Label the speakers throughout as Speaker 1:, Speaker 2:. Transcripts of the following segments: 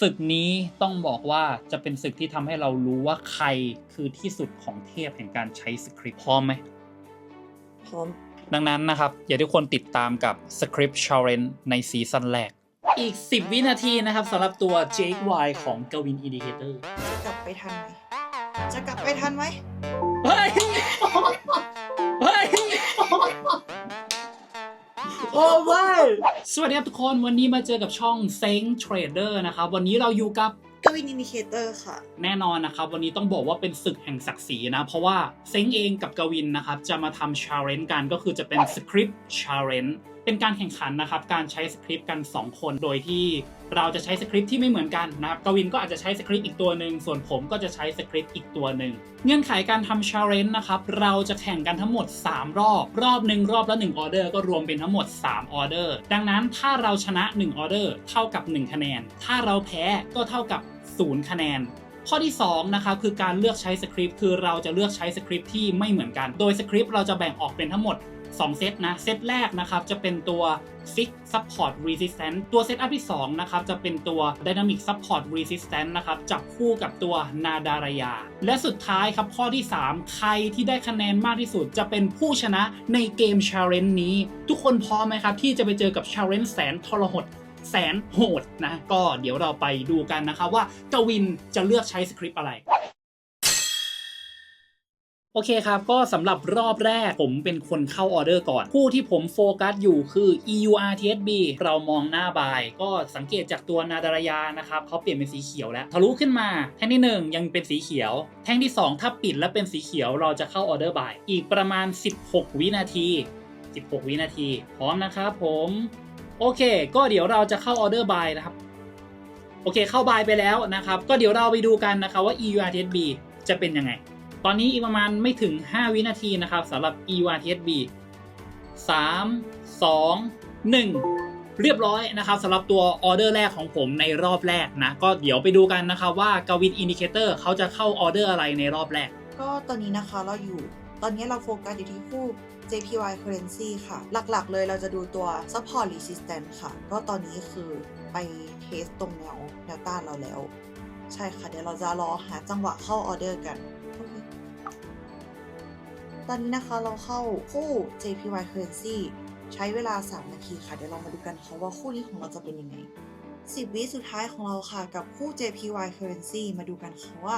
Speaker 1: ศึกนี้ต้องบอกว่าจะเป็นศึกที่ทำให้เรารู้ว่าใครคือที่สุดของเทพแห่งการใช้สคริปต์พร้อมไหม
Speaker 2: พร้อม
Speaker 1: ดังนั้นนะครับ อย่าทุกคนติดตามกับ Script Challenge ในซีซั่นแรก อีก 10 วินาทีนะครับสำหรับตัว Jake Y ของ Gavin Indicator
Speaker 2: จะกลับไปทันไหมจะกลับไปทันไหม
Speaker 1: เฮ้ยเฮ้ย
Speaker 2: โอ้ไม่
Speaker 1: สวัสดีครับทุกคนวันนี้มาเจอกับช่อง s e n Trader นะครับ วันนี้เราอยู่กับ
Speaker 2: กวินอินดิเคเตอร์ค่ะ
Speaker 1: แน่นอนนะครับ วันนี้ต้องบอกว่าเป็นศึกแห่งศักดิ์ศรีนะ เพราะว่าเซ้งเองกับกวินนะครับ จะมาทำชาเลนจ์กันก็คือจะเป็นสคริปต์ชาเลนจ์ เป็นการแข่งขันนะครับการใช้สคริปต์กัน 2 คน โดยที่เราจะใช้สคริปต์ที่ไม่เหมือนกันนะครับกวินก็อาจจะใช้สคริปต์อีกตัวหนึ่งส่วนผมก็จะใช้สคริปต์อีกตัวหนึ่งเงื่อนไขการทำชาเลนจ์นะครับเราจะแข่งกันทั้งหมด 3 รอบ รอบหนึ่งรอบละ1ออเดอร์ก็รวมเป็นทั้งหมด 3 ออเดอร์ ดังนั้นถ้าเราชนะ1ออเดอร์เท่ากับ 1 คะแนน ถ้าเราแพ้ก็เท่ากับ 0 คะแนนข้อที่2นะครับคือการเลือกใช้สคริปต์คือเราจะเลือกใช้สคริปต์ที่ไม่เหมือนกัน โดยสคริปต์เราจะแบ่งออกเป็นทั้งหมด 2 เซตนะ เซตแรกนะครับจะเป็นตัว Fix Support Resistance ตัวเซตอัพที่2นะครับจะเป็นตัว Dynamic Support Resistance นะครับจับคู่กับตัวนาดารยา และสุดท้ายครับข้อที่ 3 ใครที่ได้คะแนนมากที่สุดจะเป็นผู้ชนะในเกม Challenge นี้ ทุกคนพร้อมไหมครับ ที่จะไปเจอกับ Challenge แสนทรหดแสนโหดนะ ก็เดี๋ยวเราไปดูกันนะครับว่ากวินจะเลือกใช้สคริปต์อะไร โอเคครับ ก็สำหรับรอบแรกผมเป็นคนเข้าออเดอร์ก่อนผู้ที่ผมโฟกัสอยู่คือ EURTSB เรามองหน้าบาย ก็สังเกตจากตัวนาดารยานะครับเขาเปลี่ยนเป็นสีเขียวแล้ว ทะลุขึ้นมา แท่งที่ 1 ยังเป็นสีเขียว แท่งที่ 2 ถ้าปิดแล้วเป็นสีเขียวเราจะเข้าออเดอร์บาย อีกประมาณ 16 วินาที 16 วินาที พร้อมนะครับผม โอเค ก็เดี๋ยวเราจะเข้าออเดอร์บายนะครับ โอเคเข้าบายไปแล้วนะครับ ก็เดี๋ยวเราไปดูกันนะครับว่า EURTSB จะเป็นยังไง ตอนนี้อีกประมาณไม่ถึง 5 วินาทีนะครับสำหรับ EURTSB 3 2 1 เรียบร้อยนะครับสำหรับตัวออเดอร์แรกของผมในรอบแรกนะ ก็เดี๋ยวไปดูกันนะครับว่ากวินอินดิเคเตอร์เขาจะเข้าออเดอร์อะไรในรอบแรก
Speaker 2: ก็ตอนนี้นะคะเราอยู่ตอนนี้เราโฟกัสอยู่ที่คู่ JPY currency ค่ะ หลักๆ เลยเราจะดูตัว support resistance ค่ะ ก็ตอนนี้คือไปเทสตรงแนวแนวต้านเราแล้ว ใช่ค่ะ เดี๋ยวเราจะรอหาจังหวะเข้าออเดอร์กัน ตอนนี้นะคะเราเข้าคู่ JPY currency ใช้เวลา 3 นาทีค่ะ เดี๋ยวเรามาดูกันค่ะว่าคู่นี้ของเราจะเป็นยังไง 10 วิสุดท้ายของเราค่ะกับคู่ JPY currency มาดูกันค่ะว่า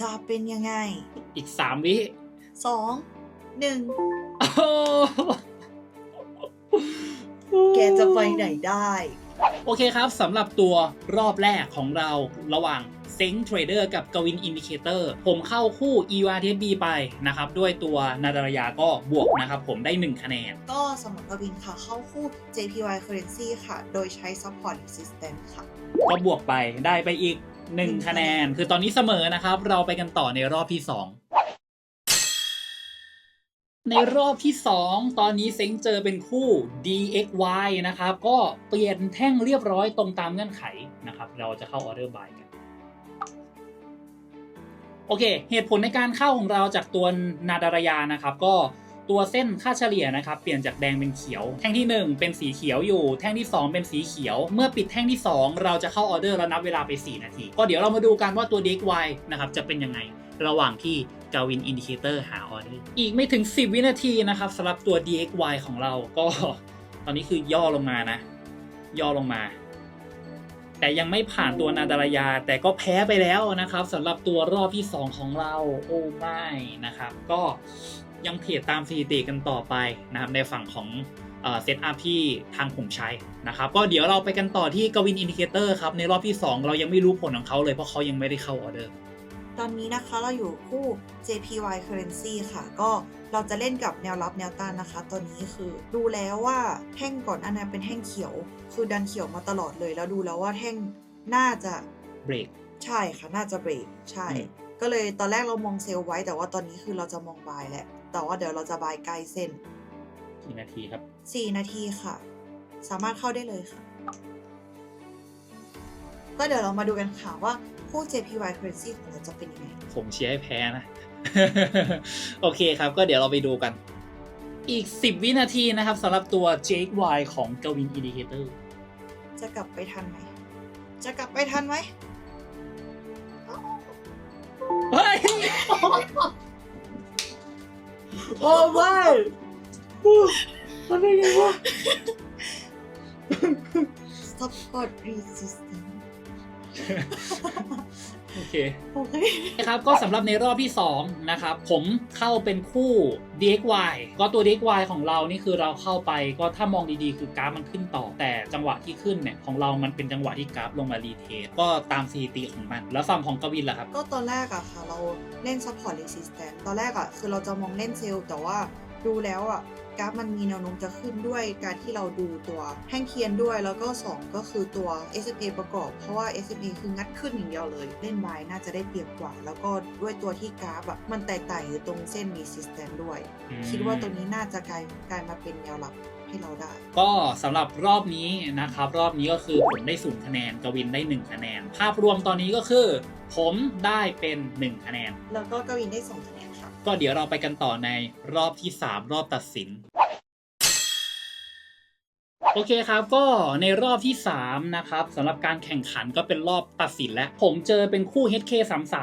Speaker 2: จะเป็นยังไง
Speaker 1: อีก3วิ
Speaker 2: สองหนึ่ง
Speaker 1: โอ้โห
Speaker 2: แกจะไปไหนได้
Speaker 1: โอเคครับสำหรับตัวรอบแรกของเราระหว่าง เซ็งเทรดเดอร์กับกวินอินดิเคเตอร์ผมเข้าคู่ EURTSB ไปนะครับด้วยตัวนาดารยาก็บวกนะครับผมได้ 1 คะแนน
Speaker 2: ก็สำหรับกวินค่ะเข้าคู่ JPY currency ค่ะ โดยใช้ support resistance ค่ะ
Speaker 1: ก็บวกไปได้ไปอีก 1 คะแนน คือตอนนี้เสมอนะครับ เราไปกันต่อในรอบที่ 2ในรอบที่ 2 ตอนนี้เซ็งเจอเป็นคู่ DXY นะครับ ก็เปลี่ยนแท่งเรียบร้อยตรงตามเงื่อนไขนะครับ เราจะเข้าออเดอร์บายกัน โอเค เหตุผลในการเข้าของเราจากตัวนาดารยานะครับ ก็ตัวเส้นค่าเฉลี่ยนะครับเปลี่ยนจากแดงเป็นเขียว แท่งที่ 1 เป็นสีเขียวอยู่ แท่งที่ 2 เป็นสีเขียว เมื่อปิดแท่งที่ 2 เราจะเข้าออเดอร์แล้วนับเวลาไป 4 นาที ก็เดี๋ยวเรามาดูกันว่าตัว DXY นะครับจะเป็นยังไงระหว่างที่กาวินอินดิเคเตอร์หาออเดอร์อีกไม่ถึง 10 วินาทีนะครับสำหรับตัว DXY ของเราก็ ตอนนี้คือย่อลงมานะ ย่อลงมา แต่ยังไม่ผ่านตัวนาดารยา แต่ก็แพ้ไปแล้วนะครับสำหรับตัวรอบที่ 2 ของเราโอ้ไม่นะครับ ก็ยังเทรดตามสถิติกันต่อไปนะครับในฝั่งของเซตอัพที่ทางผมใช้นะครับ ก็เดี๋ยวเราไปกันต่อที่กวินอินดิเคเตอร์ครับ ในรอบที่ 2 เรายังไม่รู้ผลของเขาเลยเพราะเขายังไม่ได้เข้าออเดอร์
Speaker 2: ตอนนี้นะคะเราอยู่คู่ JPY currency ค่ะ ก็เราจะเล่นกับแนวรับแนวต้านนะคะ ตอนนี้คือดูแล้วว่าแท่งก่อนอันนั้นเป็นแท่งเขียว คือดันเขียวมาตลอดเลย แล้วดูแล้วว่าแท่งน่าจะ
Speaker 1: เบรก
Speaker 2: ใช่ค่ะ น่าจะเบรกใช่
Speaker 1: อืม
Speaker 2: ก็เลยตอนแรกเรามองเซลล์ไว้ แต่ว่าตอนนี้คือเราจะมองบายแหละ แต่ว่าเดี๋ยวเราจะบายใกล้เส้น
Speaker 1: กี่นาทีครับ
Speaker 2: 4นาทีค่ะ สามารถเข้าได้เลยค่ะ ก็เดี๋ยวเรามาดูกันค่ะว่า คู่ JPY currency ของเราจะเป็นยังไง
Speaker 1: ผมเชียร์ให้แพ้นะ โอเคครับ ก็เดี๋ยวเราไปดูกัน อีก 10 วินาทีนะครับสำหรับตัว Jake Y ของ Gavin Indicator
Speaker 2: จะกลับไปทันไหม จะกลับไปทันไหม
Speaker 1: เฮ้ย
Speaker 2: โอ้ไม่มันได้ไงวะ support resistance
Speaker 1: โอเค
Speaker 2: โอเค
Speaker 1: นะครับก็สำหรับในรอบที่ 2 นะครับ ผมเข้าเป็นคู่ DXY ก็ตัว DXY ของเรานี่คือเราเข้าไปก็ถ้ามองดีๆ คือกราฟมันขึ้นต่อ แต่จังหวะที่ขึ้นเนี่ยของเรามันเป็นจังหวะที่กราฟลงมารีเทสก็ตามสถิติของมัน แล้วฝั่งของกวินล่ะครับ
Speaker 2: ก็ตอนแรกอะค่ะ เราเล่น support resistance ตอนแรกอะคือเราจะมองเล่นเซลล์แต่ว่าดูแล้วอะ กราฟมันมีแนวโน้มจะขึ้นด้วยการที่เราดูตัวแท่งเทียนด้วย แล้วก็ 2 ก็คือตัว SMA ประกอบ เพราะว่า SMA คืองัดขึ้นอย่างเดียวเลย เล่นบายน่าจะได้เปรียบกว่า แล้วก็ด้วยตัวที่กราฟอะมันไต่ๆอยู่ตรงเส้น resistance ด้วย
Speaker 1: อืม
Speaker 2: คิดว่าตัวนี้น่าจะกลายกลายมาเป็นแนวหลัก ให้เราได้
Speaker 1: ก็สำหรับรอบนี้นะครับ รอบนี้ก็คือผมได้ศูนย์คะแนนกวินได้ 1 คะแนน ภาพรวมตอนนี้ก็คือ ผมได้เป็น 1 คะแนน
Speaker 2: แล้วก็กวินได้สองคะแนนค่ะ
Speaker 1: ก็เดี๋ยวเราไปกันต่อในรอบที่ 3 รอบตัดสินโอเคครับก็ในรอบที่ 3 นะครับสำหรับการแข่งขันก็เป็นรอบตัดสินแล้ว ผมเจอเป็นคู่ HK33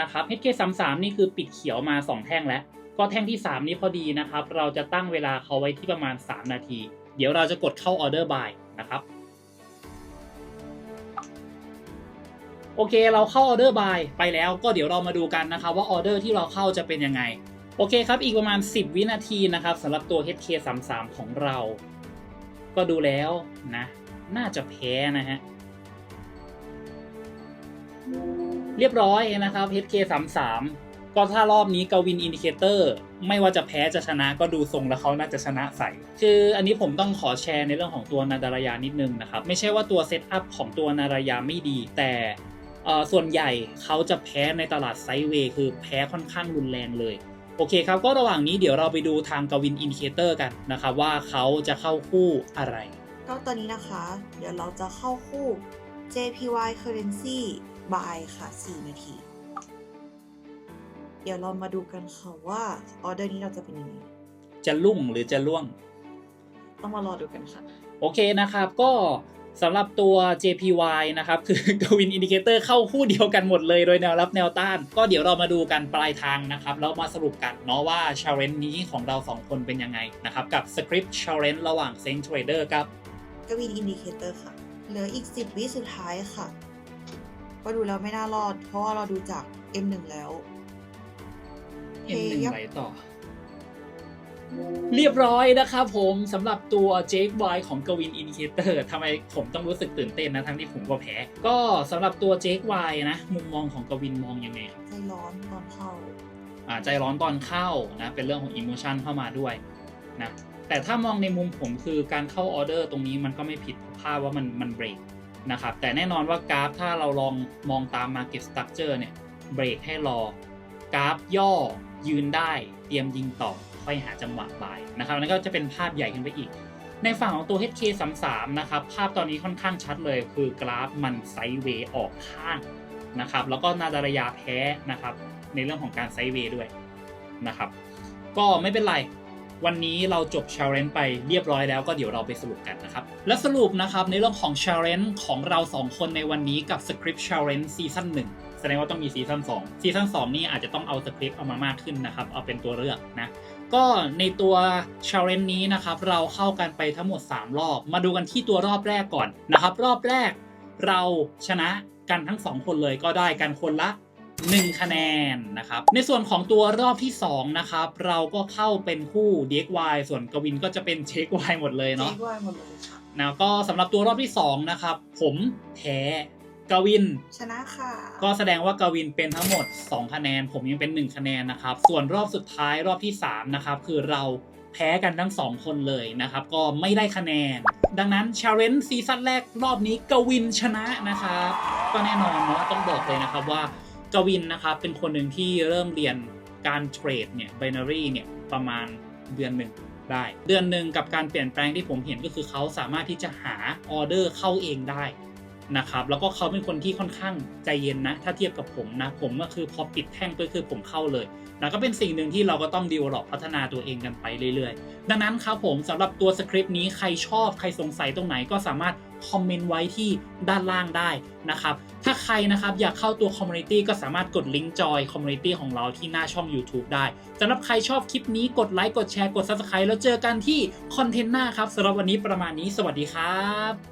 Speaker 1: นะครับ HK33 นี่คือปิดเขียวมา 2 แท่งแล้ว ก็แท่งที่ 3 นี้พอดีนะครับ เราจะตั้งเวลาเขาไว้ที่ประมาณ 3 นาที เดี๋ยวเราจะกดเข้าออเดอร์บายนะครับ โอเค เราเข้าออเดอร์บายไปแล้วก็เดี๋ยวเรามาดูกันนะครับว่าออเดอร์ที่เราเข้าจะเป็นยังไง โอเคครับ อีกประมาณ 10 วินาทีนะครับสำหรับตัว HK33 ของเรา ก็ดูแล้วนะ น่าจะแพ้นะฮะเรียบร้อยนะครับ HK33 ก็ถ้ารอบนี้กวินอินดิเคเตอร์ไม่ว่าจะแพ้จะชนะก็ดูทรงแล้วเขาน่าจะชนะใส คืออันนี้ผมต้องขอแชร์ในเรื่องของตัวนาดารายานิดนึงนะครับ ไม่ใช่ว่าตัวเซตอัพของตัวนาดารายาไม่ดี แต่ส่วนใหญ่เขาจะแพ้ในตลาดไซเวย์คือแพ้ค่อนข้างรุนแรงเลย โอเคครับ ก็ระหว่างนี้เดี๋ยวเราไปดูทางกวินอินดิเคเตอร์กันนะครับว่าเขาจะเข้าคู่อะไร
Speaker 2: ก็ตอนนี้นะคะ เดี๋ยวเราจะเข้าคู่ JPY Currency buy ค่ะ 4 นาที เดี๋ยวเรามาดูกันค่ะว่าออเดอร์นี้เราจะเป็นยังไง
Speaker 1: จะลุ่งหรือจะล่วง
Speaker 2: ต้องมารอดูกันค่ะ
Speaker 1: โอเคนะครับ ก็สำหรับตัว JPY นะครับ คือกวินอินดิเคเตอร์เข้าคู่เดียวกันหมดเลย โดยแนวรับแนวต้าน ก็เดี๋ยวเรามาดูกันปลายทางนะครับ แล้วมาสรุปกันเนาะว่าชาเลนนี้ของเรา 2 คนเป็นยังไงนะครับ กับสคริปต์ชาเลนระหว่างเซ็งเทรดเดอร์กับ
Speaker 2: กวินอินดิเคเตอร์ค่ะ เหลืออีก 10 วิสุดท้ายค่ะ ก็ดูแล้วไม่น่ารอด เพราะว่าเราดูจาก M1 แล้ว
Speaker 1: M1
Speaker 2: ยับ
Speaker 1: ไหลต่อ เรียบร้อยนะครับผมสำหรับตัว Jake Y ของกวินอินดิเคเตอร์ทำไมผมต้องรู้สึกตื่นเต้นนะ ทั้งที่ผมก็แพ้ ก็สำหรับตัว Jake Y นะ มุมมองของกวินมองยังไงครับ
Speaker 2: ใจร้อนตอนเข้า
Speaker 1: อ่าใจร้อนตอนเข้านะ เป็นเรื่องของอิโมชันเข้ามาด้วยนะแต่ถ้ามองในมุมผมคือการเข้าออเดอร์ตรงนี้มันก็ไม่ผิดภาพว่ามันมันเบรกนะครับแต่แน่นอนว่ากราฟถ้าเราลองมองตาม Market Structure เนี่ยเบรกให้รอ กราฟย่อยืนได้เตรียมยิงต่อค่อยหาจังหวะบายนะครับนั่นก็จะเป็นภาพใหญ่ขึ้นไปอีก ในฝั่งของตัว HK33 นะครับภาพตอนนี้ค่อนข้างชัดเลยคือกราฟมันไซด์เวย์ออกข้างนะครับแล้วก็นาดารยาแพ้นะครับในเรื่องของการไซด์เวย์ด้วยนะครับก็ไม่เป็นไรวันนี้เราจบ challenge ไปเรียบร้อยแล้วก็เดี๋ยวเราไปสรุปกันนะครับ และสรุปนะครับในเรื่องของ challenge ของเรา 2 คนในวันนี้กับ script challenge ซีซั่น1 แสดงว่าต้องมีซีซั่น2ซีซั่น2นี่อาจจะต้องเอาสคริปต์เอามามากขึ้นนะครับ เอาเป็นตัวเลือกนะ ก็ในตัว challenge นี้นะครับ เราเข้ากันไปทั้งหมด 3 รอบ มาดูกันที่ตัวรอบแรกก่อนนะครับ รอบแรกเราชนะกันทั้ง 2 คนเลยก็ได้กันคนละ 1 คะแนนนะครับ ในส่วนของตัวรอบที่ 2 นะครับ เราก็เข้าเป็นคู่ DXY ส่วนกวินก็จะเป็น JXY หมดเลย
Speaker 2: เจ๊
Speaker 1: เนาะ
Speaker 2: ว่าหมดเลยค่ะ
Speaker 1: นะก็สำหรับตัวรอบที่ 2 นะครับ ผมแพ้ กวิน
Speaker 2: ชนะค่ะ
Speaker 1: ก็แสดงว่ากวินเป็นทั้งหมด 2 คะแนน ผมยังเป็น 1 คะแนนนะครับ ส่วนรอบสุดท้ายรอบที่ 3 นะครับ คือเราแพ้กันทั้ง 2 คนเลยนะครับ ก็ไม่ได้คะแนน ดังนั้นชาเลนจ์ซีซั่นแรกรอบนี้กวินชนะนะครับก็แน่นอนเนาะต้องบอกเลยนะครับว่ากวินนะครับเป็นคนหนึ่งที่เริ่มเรียนการเทรดเนี่ย binary เนี่ยประมาณเดือนหนึ่งได้เดือนหนึ่งกับการเปลี่ยนแปลงที่ผมเห็นก็คือเขาสามารถที่จะหาออเดอร์เข้าเองได้ นะครับแล้วก็เขาเป็นคนที่ค่อนข้างใจเย็นนะ ถ้าเทียบกับผมนะ ผมก็คือพอปิดแท่งก็คือผมเข้าเลยนะก็เป็นสิ่งหนึ่งที่เราก็ต้องดีวลอปพัฒนาตัวเองกันไปเรื่อยๆ ดังนั้นครับผมสำหรับตัวสคริปต์นี้ใครชอบใครสงสัยตรงไหนก็สามารถคอมเมนต์ไว้ที่ด้านล่างได้นะครับถ้าใครนะครับอยากเข้าตัวคอมมูนิตี้ก็สามารถกดลิงก์จอยคอมมูนิตี้ของเราที่หน้าช่อง YouTube ได้สำหรับใครชอบคลิปนี้กดไลค์กดแชร์กด Subscribe แล้วเจอกันที่คอนเทนต์หน้าครับสำหรับวันนี้ประมาณนี้ สวัสดีครับ